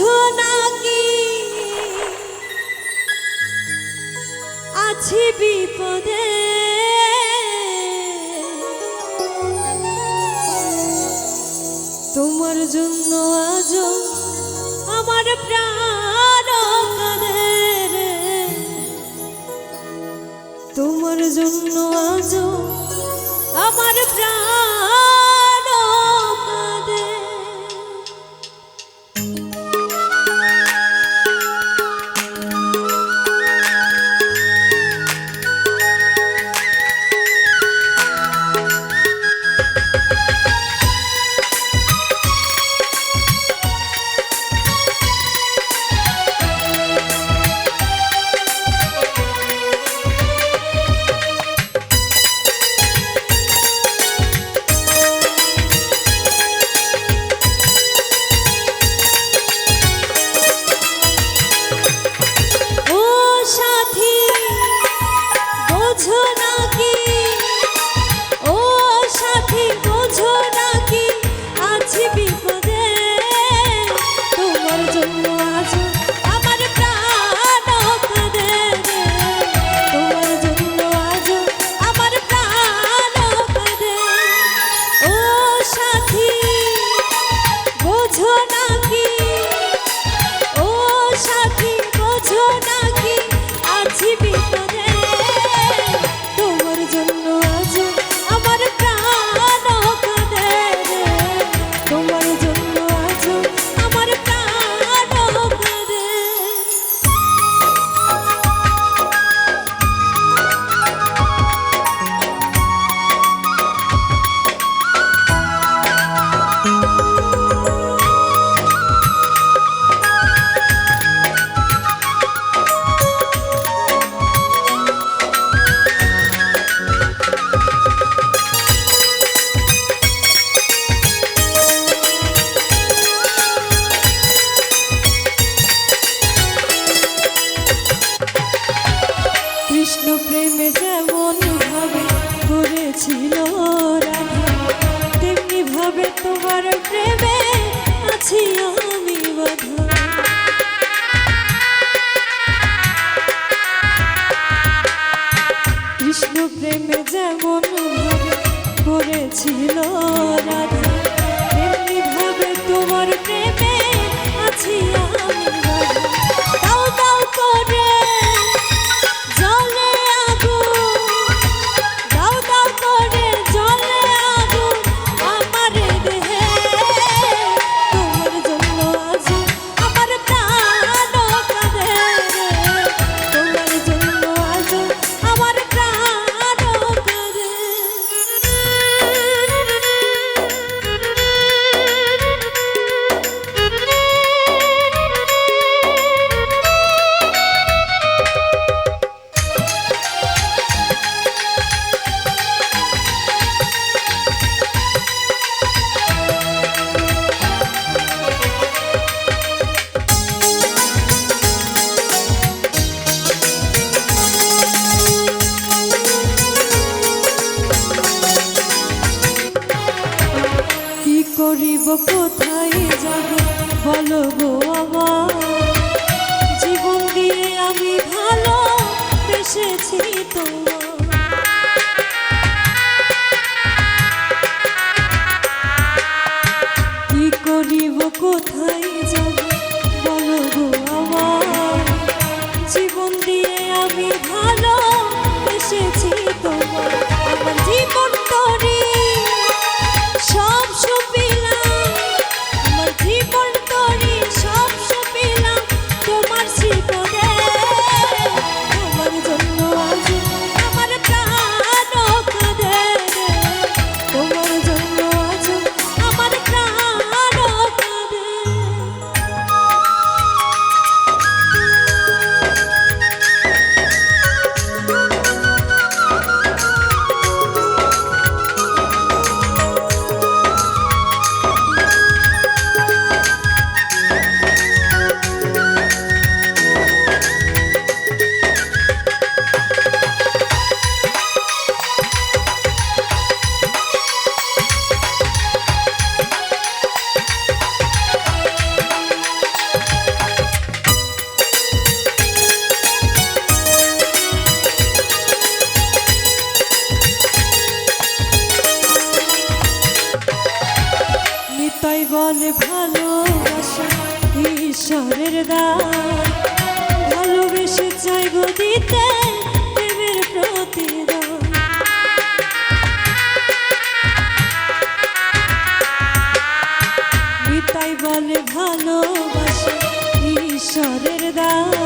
বুঝো নাকি আছি বিপদে। তোমার জন্য আজ আমার প্রাণ তোমার জন্য আজ আমার প্রাণ pintaré ছিল রাধা। করিব কোথায় যাব বলো গো আমার? জীবন দিয়ে আমি ভালো বেসেছি তোমার সবাই বলে ভালোবাসা ঈশ্বরের দান। ভালোবেসে চাই গদিতে প্রেমের প্রতিদান। গীতাই বলে ভালোবাসা ঈশ্বরের দান।